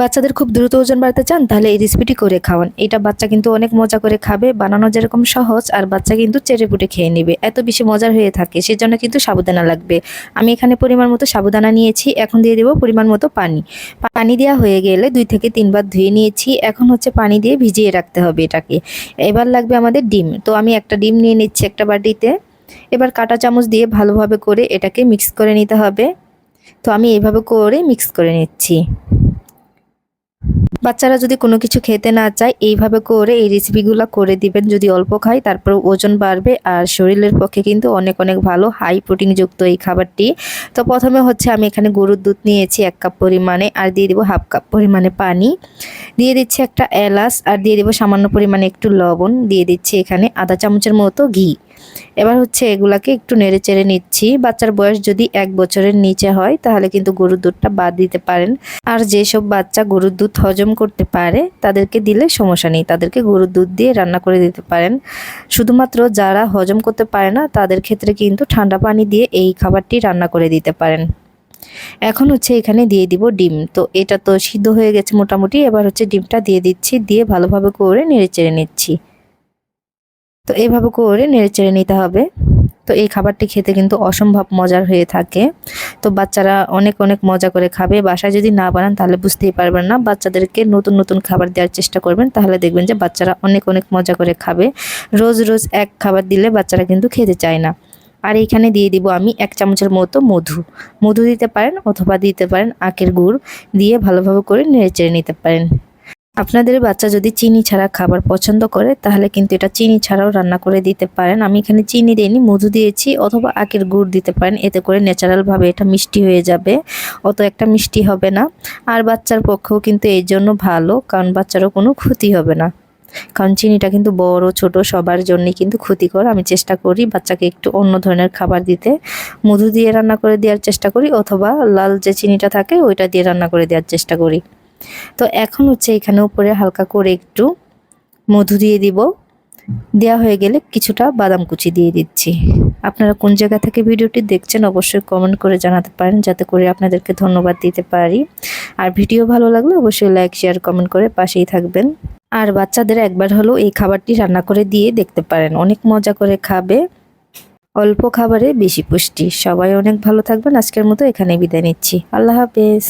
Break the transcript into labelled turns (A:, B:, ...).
A: বাচ্চাদের খুব দ্রুত ওজন বাড়াতে চান, তাহলে এই রেসিপিটি করে খাওয়ান। এটা বাচ্চা কিন্তু অনেক মজা করে খাবে, বানানো যেরকম সহজ, আর বাচ্চা কিন্তু চেটে পুটে খেয়ে নেবে। এত বেশি মজার হয়ে থাকে, সেজন্য কিন্তু সাবুদানা লাগবে। আমি এখানে পরিমাণ মতো সাবুদানা নিয়েছি, এখন দিয়ে দেবো পরিমাণ মতো পানি। পানি দেওয়া হয়ে গেলে দুই থেকে তিনবার ধুয়ে নিয়েছি, এখন হচ্ছে পানি দিয়ে ভিজিয়ে রাখতে হবে এটাকে। এবার লাগবে আমাদের ডিম। তো আমি একটা ডিম নিয়ে নিচ্ছি একটা বাটিতে। এবার কাঁটা চামচ দিয়ে ভালোভাবে করে এটাকে মিক্স করে নিতে হবে। তো আমি এভাবে করে মিক্স করে নিচ্ছি। বাচ্চারা যদি কোনো কিছু খেতে না চায়, এইভাবে করে এই রেসিপিগুলো করে দিবেন। যদি অল্প খায়, তারপর ওজন বাড়বে আর শরীরের পক্ষে কিন্তু অনেক অনেক ভালো হাই প্রোটিনযুক্ত এই খাবারটি। তো প্রথমে হচ্ছে আমি এখানে গরুর দুধ নিয়েছি এক কাপ পরিমাণে আর দিয়ে দিব হাফ কাপ পরিমাণে পানি। দিয়ে দিচ্ছি একটা এলাচ আর দিয়ে দিব সামান্য পরিমাণে একটু লবণ। দিয়ে দিচ্ছি এখানে আধা চামচের মতো ঘি। এবার হচ্ছে এগুলাকে একটু নেড়ে চেড়ে নিচ্ছি। বাচ্চার বয়স যদি এক বছরের নিচে হয়, তাহলে কিন্তু গরুর দুধটা বাদ দিতে পারেন। আর যেসব বাচ্চা গরুর দুধ হজম করতে পারে, তাদেরকে দিলে সমস্যা নেই। তাদেরকে গরুর দুধ দিয়ে রান্না করে দিতে পারেন। শুধুমাত্র যারা হজম করতে পারে না, তাদের ক্ষেত্রে কিন্তু ঠান্ডা পানি দিয়ে এই খাবারটি রান্না করে দিতে পারেন। এখন হচ্ছে এখানে দিয়ে দিব ডিম। তো এটা তো সিদ্ধ হয়ে গেছে মোটামুটি। এবার হচ্ছে ডিমটা দিয়ে দিচ্ছি, দিয়ে ভালোভাবে করে নেড়ে চেড়ে নিচ্ছি। তো এইভাবে করে নেড়ে চেড়ে নিতে হবে। তো এই খাবারটি খেতে কিন্তু অসম্ভব মজার হয়ে থাকে। তো বাচ্চারা অনেক অনেক মজা করে খাবে। বাসায় যদি না বানান তাহলে বুঝতেই পারবেন না। বাচ্চাদেরকে নতুন নতুন খাবার দেওয়ার চেষ্টা করবেন তাহলে দেখবেন যে বাচ্চারা অনেক অনেক মজা করে খাবে। রোজ রোজ এক খাবার দিলে বাচ্চারা কিন্তু খেতে চায় না। আর এইখানে দিয়ে দিব আমি এক চামচের মতো মধু। মধু দিতে পারেন অথবা দিতে পারেন আখের গুড় দিয়ে ভালোভাবে করে নেড়ে চেড়ে নিতে পারেন। আপনাদের বাচ্চা যদি চিনি ছাড়া খাবার পছন্দ করে, তাহলে কিন্তু এটা চিনি ছাড়াও রান্না করে দিতে পারেন। আমি এখানে চিনি দিইনি, মধু দিয়েছি অথবা আখের গুড় দিতে পারেন। এতে করে ন্যাচারালভাবে এটা মিষ্টি হয়ে যাবে। অত একটা মিষ্টি হবে না। আর বাচ্চার পক্ষেও কিন্তু এই জন্য ভালো, কারণ বাচ্চারও কোনো ক্ষতি হবে না। কারণ চিনিটা কিন্তু বড়, ছোট, সবার জন্যই কিন্তু ক্ষতিকর। আমি চেষ্টা করি বাচ্চাকে একটু অন্য ধরনের খাবার দিতে। মধু দিয়ে রান্না করে দেওয়ার চেষ্টা করি, অথবা লাল যে চিনিটা থাকে, ওইটা দিয়ে রান্না করে দেওয়ার চেষ্টা করি। তো এখন হচ্ছে এখানে উপরে হালকা করে একটু মধু দিয়ে দিব। দেওয়া হয়ে গেলে কিছুটা বাদাম কুচি দিয়ে দিচ্ছি। আপনারা কোন জায়গা থেকে ভিডিওটি দেখছেন অবশ্যই কমেন্ট করে জানাতে পারেন, যাতে করে আপনাদেরকে ধন্যবাদ দিতে পারি। আর ভিডিও ভালো লাগলে অবশ্যই লাইক শেয়ার কমেন্ট করে পাশেই থাকবেন। আর বাচ্চাদের একবার হলেও এই খাবারটি রান্না করে দিয়ে দেখতে পারেন। অনেক মজা করে খাবে। অল্প খাবারে বেশি পুষ্টি। সবাই অনেক ভালো থাকবেন। আজকের মতো এখানে বিদায় নিচ্ছি। আল্লাহ হাফেজ।